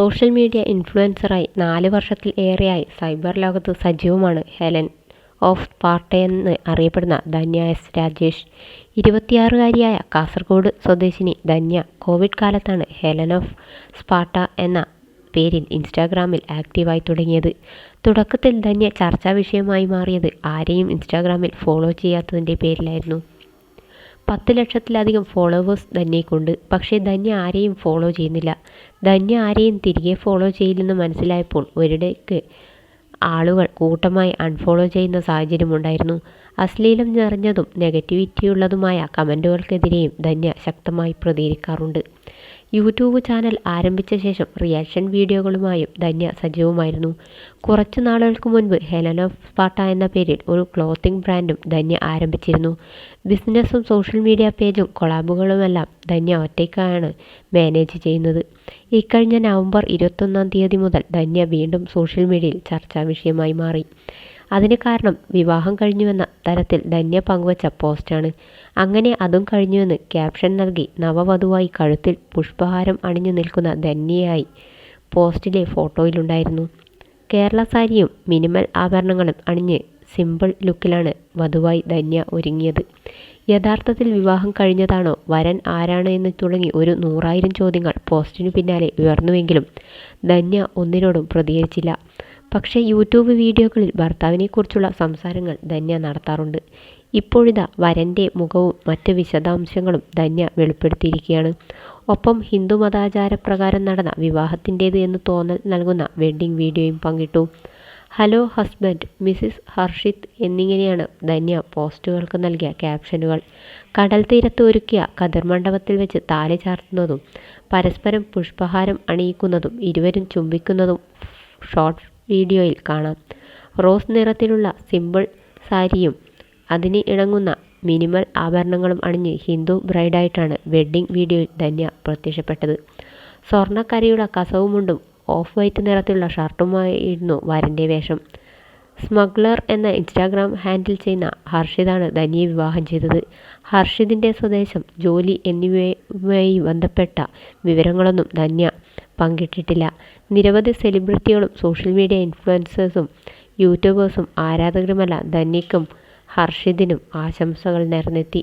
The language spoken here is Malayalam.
സോഷ്യൽ മീഡിയ ഇൻഫ്ലുവൻസറായി നാല് വർഷത്തിൽ ഏറെയായി സൈബർ ലോകത്ത് സജീവമാണ് ഹെലൻ ഓഫ് സ്പാർട്ടയെന്ന് അറിയപ്പെടുന്ന ധന്യ എസ് രാജേഷ്. ഇരുപത്തിയാറുകാരിയായ കാസർഗോഡ് സ്വദേശിനി ധന്യ കോവിഡ് കാലത്താണ് ഹെലൻ ഓഫ് സ്പാർട്ട എന്ന പേരിൽ ഇൻസ്റ്റാഗ്രാമിൽ ആക്റ്റീവായി തുടങ്ങിയത്. തുടക്കത്തിൽ ധന്യ ചർച്ചാ വിഷയമായി മാറിയത് ആരെയും ഇൻസ്റ്റാഗ്രാമിൽ ഫോളോ ചെയ്യാത്തതിന്റെ പേരിലായിരുന്നു. പത്ത് ലക്ഷത്തിലധികം ഫോളോവേഴ്സ് ധന്യയ്ക്കുണ്ട് പക്ഷേ ധന്യ ആരെയും ഫോളോ ചെയ്യുന്നില്ല. ധന്യ ആരെയും തിരികെ ഫോളോ ചെയ്യില്ലെന്ന് മനസ്സിലായപ്പോൾ ഒരിടയ്ക്ക് ആളുകൾ കൂട്ടമായി അൺഫോളോ ചെയ്യുന്ന സാഹചര്യമുണ്ടായിരുന്നു അശ്ലീലം നിറഞ്ഞതും നെഗറ്റിവിറ്റിയുള്ളതുമായ കമന്റുകൾക്കെതിരെയും ധന്യ ശക്തമായി പ്രതികരിക്കാറുണ്ട്. യൂട്യൂബ് ചാനൽ ആരംഭിച്ച ശേഷം റിയാക്ഷൻ വീഡിയോകളുമായും ധന്യ സജീവമായിരുന്നു. കുറച്ചു നാളുകൾക്ക് മുൻപ് ഹെലൻ ഓഫ് സ്പാട്ട എന്ന പേരിൽ ഒരു ക്ലോത്തിംഗ് ബ്രാൻഡും ധന്യ ആരംഭിച്ചിരുന്നു. ബിസിനസ്സും സോഷ്യൽ മീഡിയ പേജും കൊളാബുകളുമെല്ലാം ധന്യ ഒറ്റയ്ക്കാണ് മാനേജ് ചെയ്യുന്നത്. ഇക്കഴിഞ്ഞ നവംബർ ഇരുപത്തൊന്നാം തീയതി മുതൽ ധന്യ വീണ്ടും സോഷ്യൽ മീഡിയയിൽ ചർച്ചാ വിഷയമായി മാറി. അതിന് കാരണം വിവാഹം കഴിഞ്ഞുവെന്ന തരത്തിൽ ധന്യ പങ്കുവച്ച പോസ്റ്റാണ്. അങ്ങനെ അതും കഴിഞ്ഞുവെന്ന് ക്യാപ്ഷൻ നൽകി നവവധുവായി കഴുത്തിൽ പുഷ്പഹാരം അണിഞ്ഞു നിൽക്കുന്ന ധന്യയായി പോസ്റ്റിലെ ഫോട്ടോയിലുണ്ടായിരുന്നു. കേരള സാരിയും മിനിമൽ ആഭരണങ്ങളും അണിഞ്ഞ് സിമ്പിൾ ലുക്കിലാണ് വധുവായി ധന്യ ഒരുങ്ങിയത്. യഥാർത്ഥത്തിൽ വിവാഹം കഴിഞ്ഞതാണോ? വരൻ ആരാണ് എന്ന് തുടങ്ങി ഒരു നൂറായിരം ചോദ്യങ്ങൾ പോസ്റ്റിനു പിന്നാലെ ഉയർന്നുവെങ്കിലും ധന്യ ഒന്നിനോടും പ്രതികരിച്ചില്ല. പക്ഷേ യൂട്യൂബ് വീഡിയോകളിൽ ഭർത്താവിനെക്കുറിച്ചുള്ള സംസാരങ്ങൾ ധന്യ നടത്താറുണ്ട്. ഇപ്പോഴിതാ വരന്റെ മുഖവും മറ്റ് വിശദാംശങ്ങളും ധന്യ വെളിപ്പെടുത്തിയിരിക്കുകയാണ്. ഒപ്പം ഹിന്ദു മതാചാരപ്രകാരം നടന്ന വിവാഹത്തിന്റേത് എന്ന് തോന്നൽ നൽകുന്ന വെഡ്ഡിംഗ് വീഡിയോയും പങ്കിട്ടു. ഹലോ ഹസ്ബൻഡ് മിസ്സിസ് ഹർഷിത് എന്നിങ്ങനെയാണ് ധന്യ പോസ്റ്റുകൾക്ക് നൽകിയ ക്യാപ്ഷനുകൾ. കടൽ തീരത്ത് ഒരുക്കിയ കതിർ മണ്ഡപത്തിൽ വെച്ച് താലി ചാർത്തുന്നതും പരസ്പരം പുഷ്പഹാരം അണിയിക്കുന്നതും ഇരുവരും ചുംബിക്കുന്നതും ഷോർട്ട് വീഡിയോയിൽ കാണാം. റോസ് നിറത്തിലുള്ള സിമ്പിൾ സാരിയും അതിന് ഇണങ്ങുന്ന മിനിമൽ ആഭരണങ്ങളും അണിഞ്ഞ് ഹിന്ദു ബ്രൈഡായിട്ടാണ് വെഡ്ഡിംഗ് വീഡിയോയിൽ ധന്യ പ്രത്യക്ഷപ്പെട്ടത്. സ്വർണക്കരയുള്ള കസവുമുണ്ടും ഓഫ് വൈറ്റ് നിറത്തിലുള്ള ഷർട്ടുമായിരുന്നു വരന്റെ വേഷം. സ്മഗ്ലർ എന്ന ഇൻസ്റ്റാഗ്രാം ഹാൻഡിൽ ചെയ്യുന്ന ഹർഷിതാണ് ധനിയെ വിവാഹം ചെയ്തത്. ഹർഷിതിന്റെ സ്വദേശം ജോലി എന്നിവയുമായി ബന്ധപ്പെട്ട വിവരങ്ങളൊന്നും ധന്യ പങ്കിട്ടിട്ടില്ല. നിരവധി സെലിബ്രിറ്റികളും സോഷ്യൽ മീഡിയ ഇൻഫ്ലുവൻസേഴ്സും യൂട്യൂബേഴ്സും ആരാധകരുമല്ല ധന്യയ്ക്കും ഹർഷിതിനും ആശംസകൾ നേർന്നെത്തി.